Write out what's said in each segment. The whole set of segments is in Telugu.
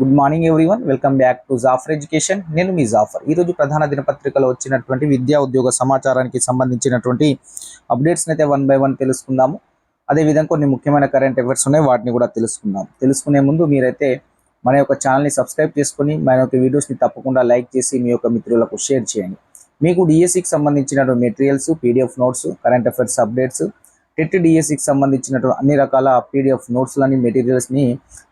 Good morning everyone welcome back to Jafar education నేను మీ జాఫర్ ఈరోజు ప్రధాన దినపత్రికలో వచ్చినటువంటి విద్యా ఉద్యోగ సమాచారానికి సంబంధించినటువంటి అప్డేట్స్ని అయితే వన్ బై వన్ తెలుసుకుందాము. అదేవిధంగా కొన్ని ముఖ్యమైన కరెంట్ అఫైర్స్ ఉన్నాయి వాటిని కూడా తెలుసుకుందాం. తెలుసుకునే ముందు మీరైతే మన యొక్క ఛానల్ని సబ్స్క్రైబ్ చేసుకొని మన యొక్క వీడియోస్ని తప్పకుండా లైక్ చేసి మీ యొక్క మిత్రులకు షేర్ చేయండి. మీకు డిఎస్సికి సంబంధించిన materials PDF notes current affairs updates TET డిఎస్సికి సంబంధించినటువంటి అన్ని రకాల పీడిఎఫ్ నోట్స్లని మెటీరియల్స్ని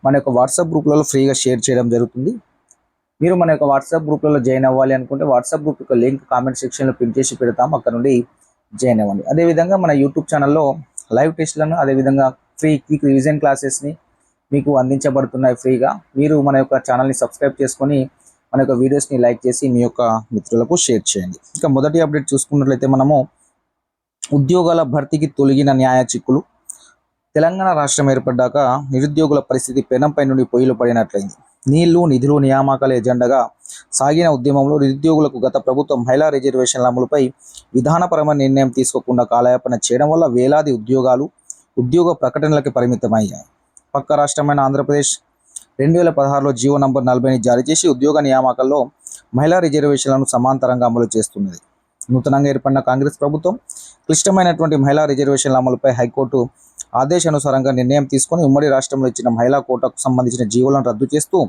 మన యొక్క వాట్సాప్ గ్రూప్లలో ఫ్రీగా షేర్ చేయడం జరుగుతుంది. మీరు మన యొక్క వాట్సాప్ గ్రూప్లలో జాయిన్ అవ్వాలి అనుకుంటే వాట్సాప్ గ్రూప్ యొక్క లింక్ కామెంట్ సెక్షన్లో పిన్ చేసి పెడతాం. అక్కడ నుండి జాయిన్ అవ్వండి. అదేవిధంగా మన యూట్యూబ్ ఛానల్లో లైవ్ టెస్ట్లను అదేవిధంగా ఫ్రీ క్విక్ రివిజన్ క్లాసెస్ని మీకు అందించబడుతున్నాయి ఫ్రీగా. మీరు మన యొక్క ఛానల్ని సబ్స్క్రైబ్ చేసుకొని మన యొక్క వీడియోస్ని లైక్ చేసి మీ యొక్క మిత్రులకు షేర్ చేయండి. ఇక మొదటి అప్డేట్ చూసుకున్నట్లయితే మనము ఉద్యోగాల భర్తీకి తొలగిన న్యాయ చిక్కులు. తెలంగాణ రాష్ట్రం ఏర్పడ్డాక నిరుద్యోగుల పరిస్థితి పెనంపై నుండి పొయ్యిలు పడినట్లయింది. నీళ్ళు నిధులు నియామకాల ఎజెండాగా సాగిన ఉద్యమంలో నిరుద్యోగులకు గత ప్రభుత్వం మహిళా రిజర్వేషన్ల అమలుపై విధానపరమైన నిర్ణయం తీసుకోకుండా కాలయాపన చేయడం వల్ల వేలాది ఉద్యోగాలు ఉద్యోగ ప్రకటనలకు పరిమితమయ్యాయి. పక్క రాష్ట్రమైన ఆంధ్రప్రదేశ్ రెండు వేల పదహారులో జీవో నంబర్ నలభైని జారీ చేసి ఉద్యోగ నియామకాల్లో మహిళా రిజర్వేషన్లను సమాంతరంగా అమలు చేస్తున్నది. నూతనంగా ఏర్పడిన కాంగ్రెస్ ప్రభుత్వం క్లిష్టమైనటువంటి మహిళా రిజర్వేషన్ల అమలుపై హైకోర్టు ఆదేశానుసారంగా నిర్ణయం తీసుకొని ఉమ్మడి రాష్ట్రంలో ఇచ్చిన మహిళా కోటాకు సంబంధించిన జీవోలను రద్దు చేస్తూ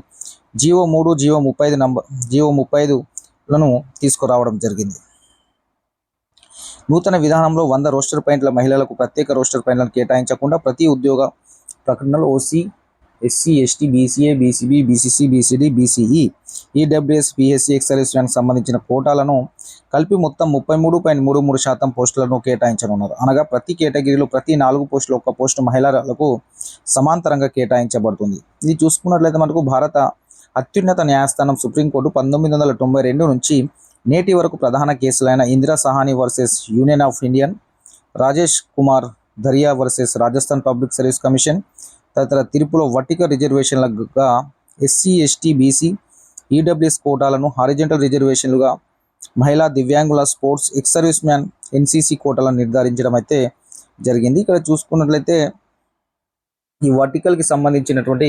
జీవో మూడు జీవో ముప్పై ఐదు నంబర్ జీవో ముప్పై ఐదులను తీసుకురావడం జరిగింది. నూతన విధానంలో వంద రోస్టర్ పాయింట్ల మహిళలకు ప్రత్యేక రోస్టర్ పాయింట్లను కేటాయించకుండా ప్రతి ఉద్యోగ ప్రకటనలో OC SC ST BCA BCB BCC BCD BCE EWS PSC ఎక్సర్వీస్కి సంబంధించిన కోటాలను కలిపి మొత్తం ముప్పై మూడు పాయింట్ మూడు మూడు శాతం పోస్టులను కేటాయించనున్నారు. అనగా ప్రతి కేటగిరీలో ప్రతి నాలుగు పోస్టులు ఒక్క పోస్టు మహిళలకు సమాంతరంగా కేటాయించబడుతుంది. ఇది చూసుకున్నట్లయితే మనకు భారత అత్యున్నత న్యాయస్థానం సుప్రీంకోర్టు పంతొమ్మిది వందల తొంభై రెండు నుంచి నేటి వరకు ప్రధాన కేసులైన Indira Sawhney versus union of Indian Rajesh Kumar Daria versus Rajasthan public service commission తదితర తీర్పులో వర్టికల్ రిజర్వేషన్లుగా ఎస్సీ ఎస్టీ బీసీ ఈడబ్ల్యూఎస్ కోటాలను హారిజెంటల్ రిజర్వేషన్లుగా మహిళా దివ్యాంగుల sports ex service man NCC కోటాలను నిర్ధారించడం అయితే జరిగింది. ఇక్కడ చూసుకున్నట్లయితే ఈ వర్టికల్కి సంబంధించినటువంటి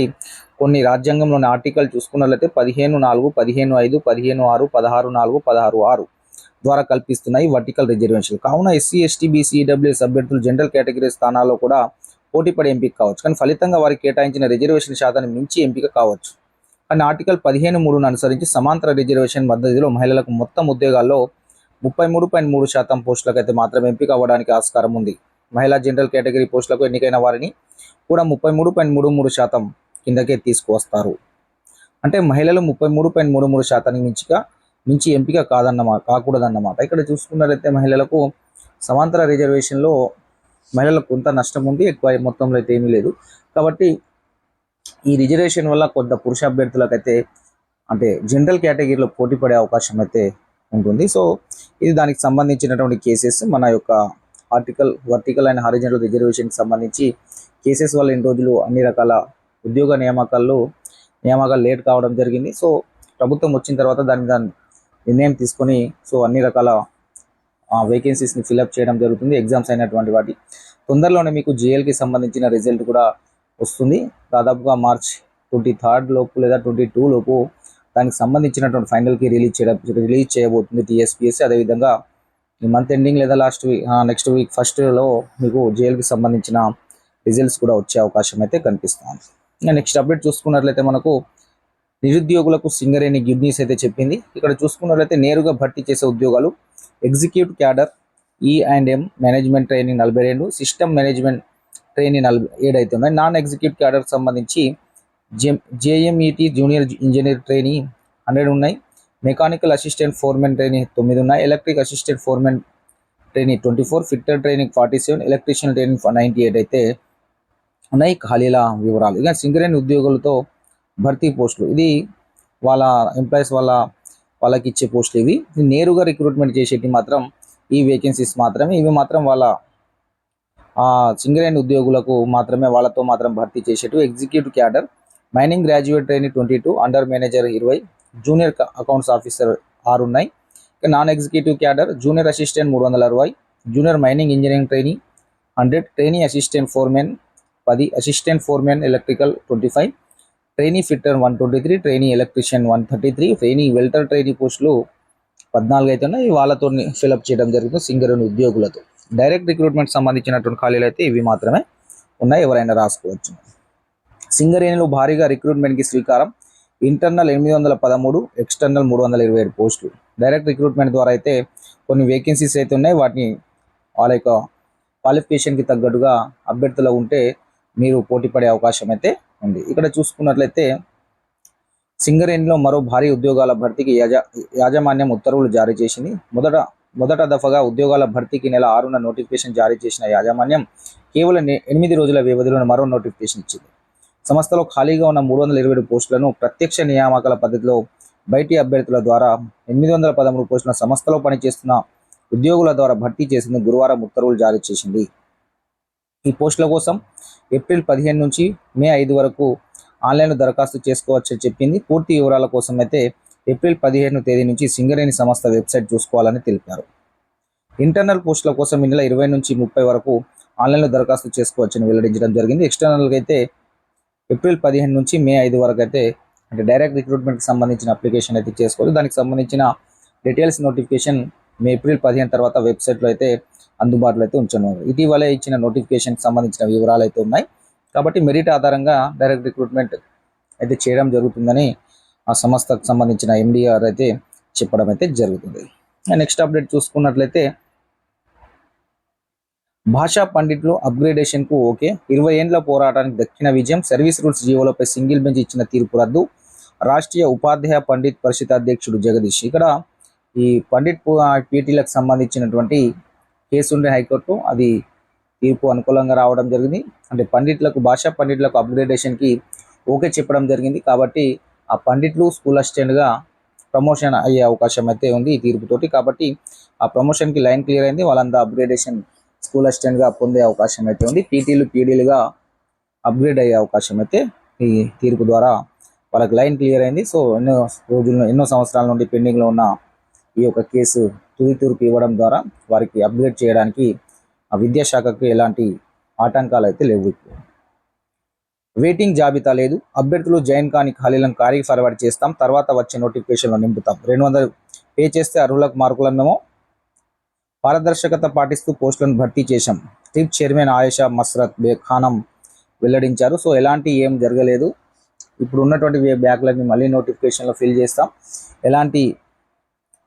కొన్ని రాజ్యాంగంలోని ఆర్టికల్ చూసుకున్నట్లయితే పదిహేను నాలుగు పదిహేను ఐదు పదిహేను ఆరు పదహారు నాలుగు పదహారు ఆరు ద్వారా కల్పిస్తున్నాయి వర్టికల్ రిజర్వేషన్ కావున ఎస్సీ ఎస్టీ బీసీ ఈడబ్ల్యూఎస్ అభ్యర్థులు జనరల్ కేటగిరీ స్థానాల్లో కూడా పోటీపడే ఎంపిక కావచ్చు. కానీ ఫలితంగా వారికి కేటాయించిన రిజర్వేషన్ శాతాన్ని మించి ఎంపిక కావచ్చు. కానీ ఆర్టికల్ పదిహేను మూడును అనుసరించి సమాంతర రిజర్వేషన్ పద్ధతిలో మహిళలకు మొత్తం ఉద్యోగాల్లో ముప్పై మూడు పాయింట్ మూడు శాతం పోస్టులకు అయితే మాత్రం ఎంపిక అవ్వడానికి ఆస్కారం ఉంది. మహిళా జనరల్ కేటగిరీ పోస్టులకు ఎన్నికైన వారిని కూడా ముప్పై మూడు పాయింట్ మూడు మూడు శాతం కిందకే తీసుకువస్తారు. అంటే మహిళలు ముప్పై మూడు పాయింట్ మూడు మూడు శాతానికి మించిగా మించి ఎంపిక కాదన్నమాట కాకూడదన్నమాట. ఇక్కడ చూసుకున్నట్లయితే మహిళలకు సమాంతర రిజర్వేషన్లో మహిళలకు కొంత నష్టం ఉంది ఎక్కువ మొత్తంలో అయితే ఏమీ లేదు. కాబట్టి ఈ రిజర్వేషన్ వల్ల కొంత పురుష అభ్యర్థులకైతే అంటే జనరల్ కేటగిరీలో పోటీ పడే అవకాశం అయితే ఉంటుంది. సో ఇది దానికి సంబంధించినటువంటి కేసెస్ మన యొక్క ఆర్టికల్ వర్టికల్ అండ్ హారిజనల్ రిజర్వేషన్కి సంబంధించి కేసెస్ వల్ల ఇన్ని రోజులు అన్ని రకాల ఉద్యోగ నియామకాల్లో నియామకాలు లేట్ కావడం జరిగింది. సో ప్రభుత్వం వచ్చిన తర్వాత దాని దాని నిర్ణయం తీసుకొని సో అన్ని రకాల వేకెన్సీస్ని ఫిల్అప్ చేయడం జరుగుతుంది ఎగ్జామ్స్ అయినటువంటి వాటి. తొందరలోనే మీకు జిఎల్కి సంబంధించిన రిజల్ట్ కూడా వస్తుంది. దాదాపుగా మార్చ్ ట్వంటీ థర్డ్ లోపు లేదా ట్వంటీ టూ లోపు దానికి సంబంధించినటువంటి ఫైనల్కి రిలీజ్ చేయడం రిలీజ్ చేయబోతుంది టీఎస్పీఎస్సీ అదేవిధంగా ఈ మంత్ ఎండింగ్ లేదా లాస్ట్ వీక్ నెక్స్ట్ వీక్ ఫస్ట్లో మీకు జేఎల్కి సంబంధించిన రిజల్ట్స్ కూడా వచ్చే అవకాశం అయితే కనిపిస్తుంది. ఇంకా నెక్స్ట్ అప్డేట్ చూసుకున్నట్లయితే మనకు నిరుద్యోగులకు సింగరేణి గుడ్ న్యూస్ అయితే చెప్పింది. ఇక్కడ చూసుకున్నట్లయితే నేరుగా భర్తీ చేసే ఉద్యోగాలు executive cadre E and M management training నలభై రెండు సిస్టమ్ మేనేజ్మెంట్ ట్రైనింగ్ నలభై ఏడు అయితే ఉన్నాయి. నాన్ ఎగ్జిక్యూటివ్ క్యాడర్కి సంబంధించి J JMET junior engineer training hundred ఉన్నాయి. మెకానికల్ అసిస్టెంట్ ఫోర్మెన్ ట్రైనింగ్ తొమ్మిది ఉన్నాయి. Electric assistant foreman training twenty four fitter training forty seven electrician training ninety eight అయితే ఉన్నాయి. ఖాళీల వివరాలు. ఇక సింగరేణి ఉద్యోగులతో భర్తీ పోస్టులు. ఇది వాళ్ళ ఎంప్లాయీస్ వాళ్ళ వాళ్ళకి ఇచ్చే పోస్టులు ఇవి. నేరుగా రిక్రూట్మెంట్ చేసేటి మాత్రం ఈ వేకెన్సీస్ మాత్రమే. ఇవి మాత్రం వాళ్ళ ఆ సింగరేణి ఉద్యోగులకు మాత్రమే వాళ్ళతో మాత్రం భర్తీ చేసేటు executive cadre mining graduate training twenty two under manager ఇరవై జూనియర్ అకౌంట్స్ ఆఫీసర్ ఆరు ఉన్నాయి. Non executive cadre junior assistant మూడు వందల అరవై junior mining engineering training hundred training assistant foreman పది assistant foreman electrical twenty five trainee fitter one twenty three trainee electrician one thirty three trainee welder trainee పోస్టులు పద్నాలుగు అయితే ఉన్నాయి. వాళ్ళతో ఫిలప్ చేయడం జరుగుతుంది సింగర్ ఉద్యోగులతో. డైరెక్ట్ రిక్రూట్మెంట్ సంబంధించినటువంటి ఖాళీలు అయితే ఇవి మాత్రమే ఉన్నాయి. ఎవరైనా రాసుకోవచ్చు. సింగరేణిలో భారీగా రిక్రూట్మెంట్కి శ్రీకారం ఇంటర్నల్ ఎనిమిది వందల పదమూడు ఎక్స్టర్నల్ మూడు వందల ఇరవై ఏడు పోస్టులు. డైరెక్ట్ రిక్రూట్మెంట్ ద్వారా అయితే కొన్ని వేకెన్సీస్ అయితే ఉన్నాయి. వాటిని వాళ్ళ యొక్క క్వాలిఫికేషన్కి తగ్గట్టుగా అభ్యర్థులు ఉంటే మీరు పోటీ పడే అవకాశం అయితే ఉంది. ఇక్కడ చూసుకున్నట్లయితే సింగరేణిలో మరో భారీ ఉద్యోగాల భర్తీకి యాజ యాజమాన్యం ఉత్తర్వులు జారీ చేసింది. మొదట మొదట దఫగా ఉద్యోగాల భర్తీకి నెల ఆరున నోటిఫికేషన్ జారీ చేసిన యాజమాన్యం కేవలం ఎనిమిది రోజుల వ్యవధిలో మరో నోటిఫికేషన్ ఇచ్చింది. సంస్థలో ఖాళీగా ఉన్న మూడు వందల ఇరవై పోస్టులను ప్రత్యక్ష నియామకాల పద్ధతిలో బయటి అభ్యర్థుల ద్వారా ఎనిమిది వందల పదమూడు పోస్టుల సంస్థలో పనిచేస్తున్న ఉద్యోగుల ద్వారా భర్తీ చేసింది గురువారం ఉత్తర్వులు జారీ చేసింది. ఈ పోస్టుల కోసం ఏప్రిల్ పదిహేను నుంచి మే ఐదు వరకు ఆన్లైన్లో దరఖాస్తు చేసుకోవచ్చని చెప్పింది. పూర్తి వివరాల కోసం అయితే ఏప్రిల్ పదిహేను తేదీ నుంచి సింగరేణి సంస్థ వెబ్సైట్ చూసుకోవాలని తెలిపారు. ఇంటర్నల్ పోస్టుల కోసం ఈ నెల ఇరవై నుంచి ముప్పై వరకు ఆన్లైన్లో దరఖాస్తు చేసుకోవచ్చని వెల్లడించడం జరిగింది. ఎక్స్టర్నల్గా అయితే ఏప్రిల్ పదిహేను నుంచి మే ఐదు వరకు అయితే అంటే డైరెక్ట్ రిక్రూట్మెంట్కి సంబంధించిన అప్లికేషన్ అయితే చేసుకోవాలి దానికి సంబంధించిన డీటెయిల్స్ నోటిఫికేషన్ మే ఏప్రిల్ పదిహేను తర్వాత వెబ్సైట్లో అయితే అందుబాటులో అయితే ఉంచున్నారు ఇటీవలే ఇచ్చిన నోటిఫికేషన్కి సంబంధించిన వివరాలు అయితే ఉన్నాయి. కాబట్టి మెరిట్ ఆధారంగా డైరెక్ట్ రిక్రూట్మెంట్ అయితే చేయడం జరుగుతుందని ఆ సంస్థకు సంబంధించిన ఎండిఆర్ అయితే చెప్పడం అయితే జరుగుతుంది. నెక్స్ట్ అప్డేట్ చూసుకున్నట్లయితే భాషా పండిట్లు అప్గ్రేడేషన్కు ఓకే. ఇరవై ఏండ్ల పోరాటానికి దక్కిన విజయం సర్వీస్ రూల్స్ జీవోలపై సింగిల్ బెంచ్ ఇచ్చిన తీర్పు రద్దు రాష్ట్రీయ ఉపాధ్యాయ పండిత్ పరిషత్ అధ్యక్షుడు జగదీష్. ఇక్కడ ఈ పండిట్ పీటీలకు సంబంధించినటువంటి కేసు ఉండే హైకోర్టు అది తీర్పు అనుకూలంగా రావడం జరిగింది. అంటే పండిట్లకు భాషా పండిట్లకు అప్గ్రేడేషన్కి ఓకే చెప్పడం జరిగింది. కాబట్టి ఆ పండిట్లు స్కూల్ అసిస్టెంట్గా ప్రమోషన్ అయ్యే అవకాశం అయితే ఉంది ఈ తీర్పుతోటి. కాబట్టి ఆ ప్రమోషన్కి లైన్ క్లియర్ అయింది. వాళ్ళంతా అప్గ్రేడేషన్ స్కూల్ అసిస్టెంట్గా పొందే అవకాశం అయితే ఉంది. పీటీలు పీడీలుగా అప్గ్రేడ్ అయ్యే అవకాశం అయితే ఈ తీర్పు ద్వారా వాళ్ళకి లైన్ క్లియర్ అయింది. సో ఎన్నో రోజుల్లో ఎన్నో సంవత్సరాల నుండి పెండింగ్లో ఉన్న ఈ యొక్క కేసు తుది తూర్పు ఇవ్వడం ద్వారా వారికి అప్గ్రేడ్ చేయడానికి ఆ విద్యాశాఖకు ఎలాంటి ఆటంకాలు అయితే లేవు ఇప్పుడు. వెయిటింగ్ జాబితా లేదు. అభ్యర్థులు జాయిన్ కాని ఖాళీలను ఖాళీకి ఫార్వర్డ్ చేస్తాం. తర్వాత వచ్చే నోటిఫికేషన్లో నింపుతాం. రెండు వందలు పే చేస్తే అర్హులకు మార్కుల మేము పారదర్శకత పాటిస్తూ పోస్టులను భర్తీ చేశాం. టీప్ చైర్మన్ ఆయేషా మస్రత్ బే ఖానం వెల్లడించారు. సో ఎలాంటి ఏం జరగలేదు. ఇప్పుడు ఉన్నటువంటి వే- బ్యాక్లన్నీ మళ్ళీ నోటిఫికేషన్లో ఫిల్ చేస్తాం. ఎలాంటి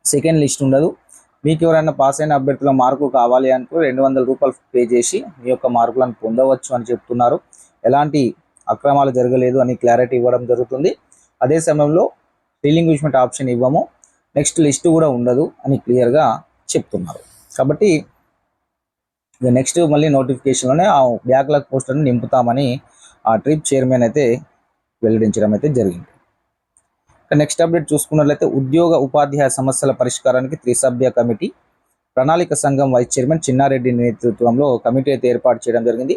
సెకండ్ లిస్ట్ ఉండదు. మీకు ఎవరైనా పాస్ అయిన అభ్యర్థుల మార్కులు కావాలి అనుకో రెండు వందల రూపాయలు పే చేసి మీ యొక్క మార్కులను పొందవచ్చు అని చెప్తున్నారు. ఎలాంటి అక్రమాలు జరగలేదు అని క్లారిటీ ఇవ్వడం జరుగుతుంది. అదే సమయంలో రిలింగ్విష్మెంట్ ఆప్షన్ ఇవ్వము. నెక్స్ట్ లిస్ట్ కూడా ఉండదు అని క్లియర్గా చెప్తున్నారు. కాబట్టి ఇక నెక్స్ట్ మళ్ళీ నోటిఫికేషన్లోనే ఆ బ్యాక్లాగ్ పోస్టులను నింపుతామని ఆ ట్రిప్ చైర్మన్ అయితే వెల్లడించడం అయితే జరిగింది. నెక్స్ట్ అప్డేట్ చూసుకున్నట్లయితే ఉద్యోగ ఉపాధ్యాయ సమస్యల పరిష్కారానికి త్రిసభ్య కమిటీ ప్రణాళిక సంఘం వైస్ చైర్మన్ చిన్నారెడ్డి నేతృత్వంలో కమిటీ అయితే ఏర్పాటు చేయడం జరిగింది.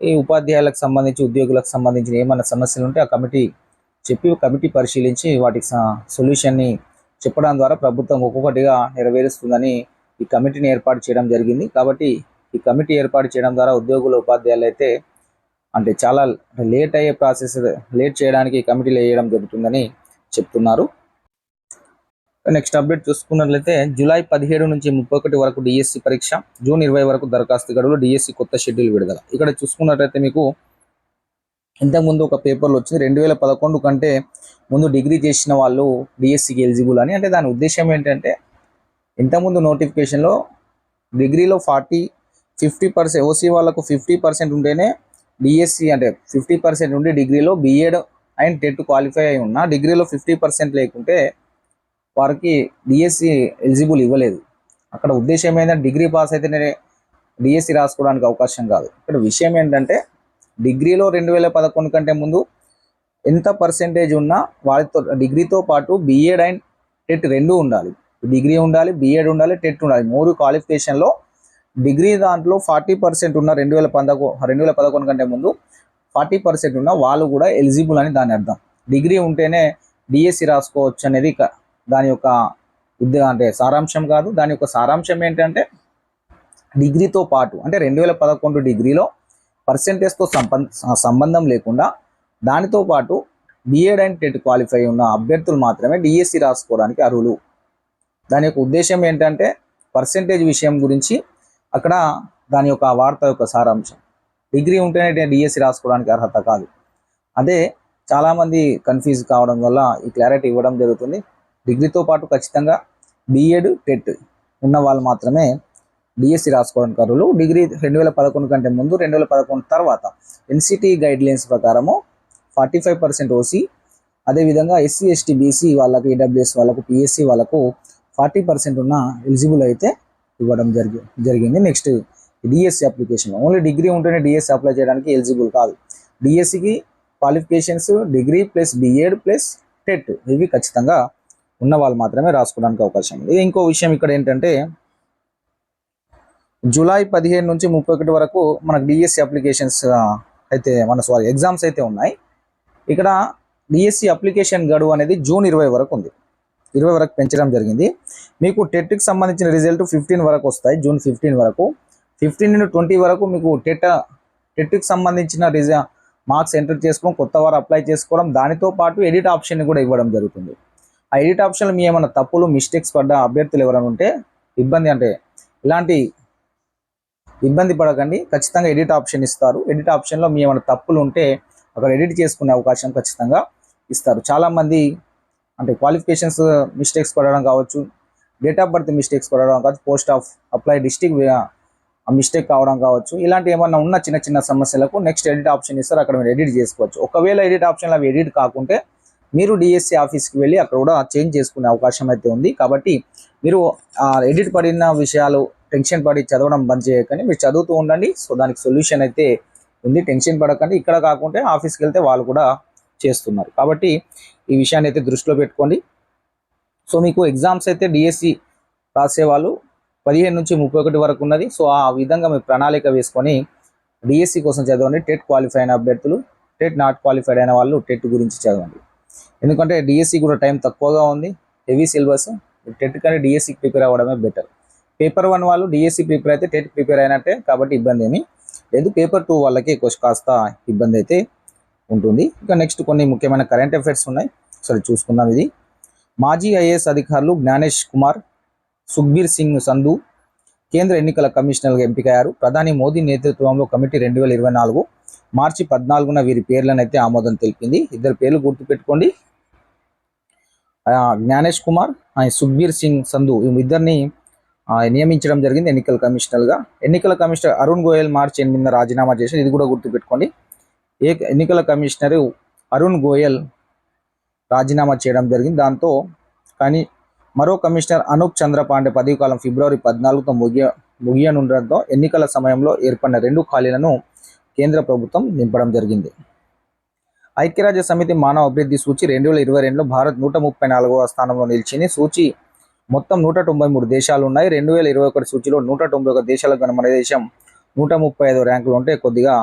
ఈ ఉపాధ్యాయులకు సంబంధించి ఉద్యోగులకు సంబంధించిన ఏమైనా సమస్యలు ఉంటే ఆ కమిటీ చెప్పి కమిటీ పరిశీలించి వాటికి సొల్యూషన్ని చెప్పడం ద్వారా ప్రభుత్వం ఒక్కొక్కటిగా నెరవేరుస్తుందని ఈ కమిటీని ఏర్పాటు చేయడం జరిగింది. కాబట్టి ఈ కమిటీ ఏర్పాటు చేయడం ద్వారా ఉద్యోగుల ఉపాధ్యాయులు అయితే అంటే చాలా లేట్ అయ్యే ప్రాసెస్ లేట్ చేయడానికి కమిటీలు వేయడం జరుగుతుందని చెప్తున్నారు. నెక్స్ట్ అప్డేట్ చూసుకున్నట్లయితే జూలై పదిహేడు నుంచి ముప్పై ఒకటి వరకు డిఎస్సి పరీక్ష జూన్ ఇరవై వరకు దరఖాస్తు గడువులు డిఎస్సి కొత్త షెడ్యూల్ విడుదల. ఇక్కడ చూసుకున్నట్లయితే మీకు ఇంతకుముందు ఒక పేపర్లో వచ్చింది రెండు వేల పదకొండు కంటే ముందు డిగ్రీ చేసిన వాళ్ళు డిఎస్సికి ఎలిజిబుల్ అని. అంటే దాని ఉద్దేశం ఏంటంటే ఇంతకుముందు నోటిఫికేషన్లో డిగ్రీలో ఫార్టీ ఫిఫ్టీ పర్సెంట్ ఓసీ వాళ్ళకు ఫిఫ్టీ పర్సెంట్ ఉంటేనే డిఎస్సి అంటే ఫిఫ్టీ పర్సెంట్ ఉండి డిగ్రీలో బిఏడ్ అండ్ టెట్ క్వాలిఫై అయి ఉన్నా డిగ్రీలో ఫిఫ్టీ పర్సెంట్ లేకుంటే వారికి డిఎస్సి ఎలిజిబుల్ ఇవ్వలేదు. అక్కడ ఉద్దేశం ఏంటంటే డిగ్రీ పాస్ అయితేనే డిఎస్సి రాసుకోవడానికి అవకాశం కాదు. ఇక్కడ విషయం ఏంటంటే డిగ్రీలో రెండు వేల పదకొండు కంటే ముందు ఎంత పర్సెంటేజ్ ఉన్నా వాళ్ళతో డిగ్రీతో పాటు బిఎడ్ అండ్ టెట్ రెండు ఉండాలి. డిగ్రీ ఉండాలి బిఎడ్ ఉండాలి టెట్ ఉండాలి. మూడు క్వాలిఫికేషన్లో డిగ్రీ దాంట్లో ఫార్టీ పర్సెంట్ ఉన్న రెండు వేల పదకొ రెండు వేల పదకొండు కంటే ముందు ఫార్టీ పర్సెంట్ ఉన్న వాళ్ళు కూడా ఎలిజిబుల్ అని దాని అర్థం. డిగ్రీ ఉంటేనే డిఎస్సి రాసుకోవచ్చు అనేది దాని యొక్క ఉద్దే అంటే సారాంశం కాదు. దాని యొక్క సారాంశం ఏంటంటే డిగ్రీతో పాటు అంటే రెండు వేల పదకొండు డిగ్రీలో పర్సెంటేజ్తో సంపం సంబంధం లేకుండా దానితో పాటు బిఎడ్ అండ్ టెట్ క్వాలిఫై ఉన్న అభ్యర్థులు మాత్రమే డిఎస్సి రాసుకోవడానికి అర్హులు. దాని యొక్క ఉద్దేశం ఏంటంటే పర్సెంటేజ్ విషయం గురించి అక్కడ దాని యొక్క వార్త యొక్క సారాంశం. డిగ్రీ ఉంటేనే డిఎస్సి రాసుకోవడానికి అర్హత కాదు. అదే చాలామంది కన్ఫ్యూజ్ కావడం వల్ల ఈ క్లారిటీ ఇవ్వడం జరుగుతుంది. డిగ్రీతో పాటు ఖచ్చితంగా బిఎడ్ టెట్ ఉన్న వాళ్ళు మాత్రమే డిఎస్సి రాసుకోవడానికి అర్హులు. డిగ్రీ రెండు వేల పదకొండు కంటే ముందు రెండు వేల పదకొండు తర్వాత ఎన్సిటి గైడ్ లైన్స్ ప్రకారము ఫార్టీ ఫైవ్ పర్సెంట్ ఓసీ అదేవిధంగా ఎస్సీ ఎస్టీ బీసీ వాళ్ళకు ఈడబ్ల్యూఎస్ వాళ్ళకు పిఎస్సి వాళ్ళకు ఫార్టీ పర్సెంట్ ఉన్న ఎలిజిబుల్ అయితే ఇవ్వడం జరిగి జరిగింది. Next DSC application only degree ఉంటేనే డిఎస్సి అప్లై చేయడానికి ఎలిజిబుల్ కాదు. డిఎస్సికి qualifications degree plus BEd plus TET ఇవి ఖచ్చితంగా ఉన్న వాళ్ళు మాత్రమే రాసుకోవడానికి అవకాశం ఉంది. ఇంకో విషయం ఇక్కడ ఏంటంటే జూలై పదిహేను నుంచి ముప్పై ఒకటి వరకు మనకు డిఎస్సి అప్లికేషన్స్ అయితే మన సారీ ఎగ్జామ్స్ అయితే ఉన్నాయి. ఇక్కడ డిఎస్సి అప్లికేషన్ గడువు అనేది జూన్ ఇరవై వరకు ఉంది. ఇరవై వరకు పెంచడం జరిగింది. మీకు టెట్కి సంబంధించిన రిజల్ట్ ఫిఫ్టీన్ వరకు వస్తాయి జూన్ ఫిఫ్టీన్ వరకు. ఫిఫ్టీన్ నుండి ట్వంటీ వరకు మీకు టెట్ టెట్కి సంబంధించిన రిజ మార్క్స్ ఎంటర్ చేసుకోవడం కొత్త వారు అప్లై చేసుకోవడం దానితో పాటు ఎడిట్ ఆప్షన్ కూడా ఇవ్వడం జరుగుతుంది. ఆ ఎడిట్ ఆప్షన్లో మీ ఏమైనా తప్పులు మిస్టేక్స్ పడ్డ అభ్యర్థులు ఎవరైనా ఉంటే ఇబ్బంది అంటే ఇలాంటి ఇబ్బంది పడకండి. ఖచ్చితంగా ఎడిట్ ఆప్షన్ ఇస్తారు. ఎడిట్ ఆప్షన్లో మీ ఏమైనా తప్పులు ఉంటే అక్కడ ఎడిట్ చేసుకునే అవకాశం ఖచ్చితంగా ఇస్తారు. చాలామంది అంటే క్వాలిఫికేషన్స్ మిస్టేక్స్ పడడం కావచ్చు డేట్ ఆఫ్ బర్త్ మిస్టేక్స్ పడడం కావచ్చు post of apply district mistake కావడం కావచ్చు ఇలాంటి ఏమన్నా ఉన్న చిన్న చిన్న సమస్యలకు నెక్స్ట్ ఎడిట్ ఆప్షన్ ఇస్తారు అక్కడ మీరు ఎడిట్ చేసుకోవచ్చు. ఒకవేళ ఎడిట్ ఆప్షన్లో అవి ఎడిట్ కాకుంటే మీరు డిఎస్సి ఆఫీస్కి వెళ్ళి అక్కడ కూడా చేంజ్ చేసుకునే అవకాశం అయితే ఉంది. కాబట్టి మీరు ఎడిట్ పడిన విషయాలు టెన్షన్ పడి చదవడం బంద్ చేయకండి. మీరు చదువుతూ ఉండండి. సో దానికి సొల్యూషన్ అయితే ఉంది. టెన్షన్ పడకండి. ఇక్కడ కాకుంటే ఆఫీస్కి వెళ్తే వాళ్ళు కూడా చేస్తున్నారు. కాబట్టి ఈ విషయాన్ని అయితే దృష్టిలో పెట్టుకోండి. సో మీకు ఎగ్జామ్స్ అయితే డిఎస్సి రాసేవాళ్ళు పదిహేను నుంచి ముప్పై ఒకటి వరకు ఉన్నది. సో ఆ విధంగా మీరు ప్రణాళిక వేసుకొని డిఎస్సి కోసం చదవండి. టెట్ క్వాలిఫై అయిన అభ్యర్థులు టెట్ నాట్ క్వాలిఫైడ్ అయిన వాళ్ళు టెట్ గురించి చదవండి. ఎందుకంటే డిఎస్సి కూడా టైం తక్కువగా ఉంది. Heavy syllabus. టెట్ కానీ డిఎస్సి ప్రిపేర్ అవ్వడమే బెటర్. పేపర్ వన్ వాళ్ళు డిఎస్సి ప్రిపేర్ అయితే టెట్ ప్రిపేర్ అయినట్టే కాబట్టి ఇబ్బంది ఏమి లేదు. పేపర్ టూ వాళ్ళకి కాస్త ఇబ్బంది అయితే ఉంటుంది. ఇంకా నెక్స్ట్ కొన్ని ముఖ్యమైన కరెంట్ అఫైర్స్ ఉన్నాయి. సరే చూసుకుందాం ఇది. మాజీ ఐఏఎస్ అధికారులు జ్ఞానేష్ కుమార్ సుఖ్బీర్ సింగ్ సంధు కేంద్ర ఎన్నికల కమిషనర్గా ఎంపికయ్యారు. ప్రధాని మోదీ నేతృత్వంలో కమిటీ రెండు వేల ఇరవై నాలుగు మార్చి పద్నాలుగున వీరి పేర్లను అయితే ఆమోదం తెలిపింది. ఇద్దరు పేర్లు గుర్తుపెట్టుకోండి. జ్ఞానేష్ కుమార్ ఆయన సుఖ్బీర్ సింగ్ సంధు ఈ ఇద్దరిని నియమించడం జరిగింది ఎన్నికల కమిషనర్గా. ఎన్నికల కమిషనర్ అరుణ్ గోయల్ మార్చి ఎనిమిదిన రాజీనామా చేసి ఇది కూడా గుర్తుపెట్టుకోండి. ఏ ఎన్నికల కమిషనర్ అరుణ్ గోయల్ రాజీనామా చేయడం జరిగింది. దాంతో కానీ మరో కమిషనర్ అనూప్ చంద్రపాండే పదవి కాలం ఫిబ్రవరి పద్నాలుగుతో ముగియ ముగియనుండడంతో ఎన్నికల సమయంలో ఏర్పడిన రెండు ఖాళీలను కేంద్ర ప్రభుత్వం నింపడం జరిగింది. ఐక్యరాజ్య సమితి మానవ అభివృద్ధి సూచి రెండు వేల ఇరవై రెండులో భారత్ నూట ముప్పై నాలుగవ స్థానంలో నిలిచింది. సూచి మొత్తం నూట తొంభై మూడు దేశాలు ఉన్నాయి రెండు వేల ఇరవై ఒకటి సూచిలో నూట తొంభై ఒక దేశాలకు మన దేశం నూట ముప్పై ఐదు ర్యాంకులు ఉంటే కొద్దిగా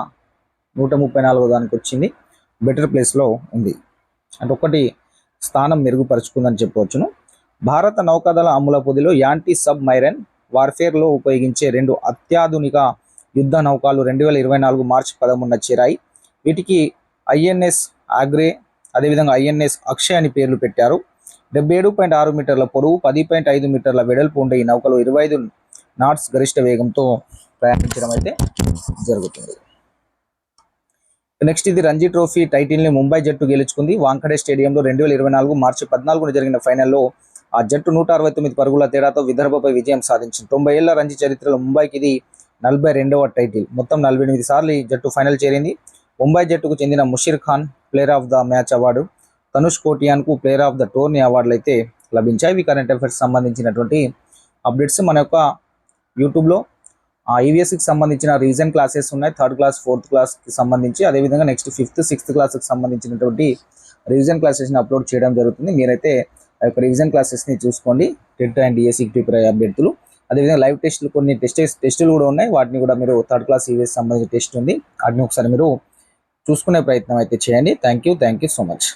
నూట ముప్పై నాలుగో దానికి వచ్చింది. బెటర్ ప్లేస్లో ఉంది. అంటే ఒకటి స్థానం మెరుగుపరుచుకుందని చెప్పవచ్చును. భారత నౌకాదళ అమ్ముల పొదిలో యాంటీ సబ్ మైరన్ వార్ఫేర్లో ఉపయోగించే రెండు అత్యాధునిక యుద్ధ నౌకలు రెండు వేల ఇరవై నాలుగు మార్చి పదమూడున చేరాయి. వీటికి ఐఎన్ఎస్ ఆగ్రే అదేవిధంగా ఐఎన్ఎస్ అక్షయ్ అని పేర్లు పెట్టారు. డెబ్బై ఏడు పాయింట్ ఆరు మీటర్ల పొడవు పది పాయింట్ ఐదు మీటర్ల వెడల్పు ఉండే ఈ నౌకలు ఇరవై ఐదు నాట్స్ గరిష్ట వేగంతో ప్రయాణించడం అయితే జరుగుతుంది. నెక్స్ట్ ఇది రంజీ ట్రోఫీ టైటిల్ని ముంబై జట్టు గెలుచుకుంది. వాంఖడే స్టేడియంలో రెండు వేల ఇరవై నాలుగు మార్చి పద్నాలుగున జరిగిన ఫైనల్లో ఆ జట్టు నూట అరవై తొమ్మిది పరుగుల తేడాతో విదర్భపై విజయం సాధించింది. తొంభై ఏళ్ళ రంజీ చరిత్రలో ముంబైకి ఇది నలభై రెండవ టైటిల్ మొత్తం నలభై ఎనిమిది సార్లు ఈ జట్టు ఫైనల్ చేరింది. ముంబై జట్టుకు చెందిన Musheer Khan player of the match award Tanush కోటియాన్కు player of the tourney అవార్డులు అయితే లభించాయి. ఇవి కరెంట్ అఫైర్స్ సంబంధించినటువంటి అప్డేట్స్ మన యొక్క యూట్యూబ్లో ఆ ఈవీఎస్కి సంబంధించిన రీజన్ క్లాసెస్ ఉన్నాయి. థర్డ్ క్లాస్ ఫోర్త్ క్లాస్కి సంబంధించి అదేవిధంగా నెక్స్ట్ ఫిఫ్త్ సిక్స్త్ క్లాస్కి సంబంధించినటువంటి రీజన్ క్లాసెస్ని అప్లోడ్ చేయడం జరుగుతుంది. మీరైతే ఆ యొక్క రివిజన్ క్లాసెస్ని చూసుకోండి. టెట్ అండ్ డిఎస్సికి ప్రిపేర్ అభ్యర్థులు. అదేవిధంగా లైవ్ టెస్టులు కొన్ని టెస్ట్ టెస్టులు కూడా ఉన్నాయి. వాటిని కూడా మీరు థర్డ్ క్లాస్ ఈవీఎస్ సంబంధించిన టెస్ట్ ఉంది. వాటిని ఒకసారి మీరు చూసుకునే ప్రయత్నం అయితే చేయండి. Thank you thank you so much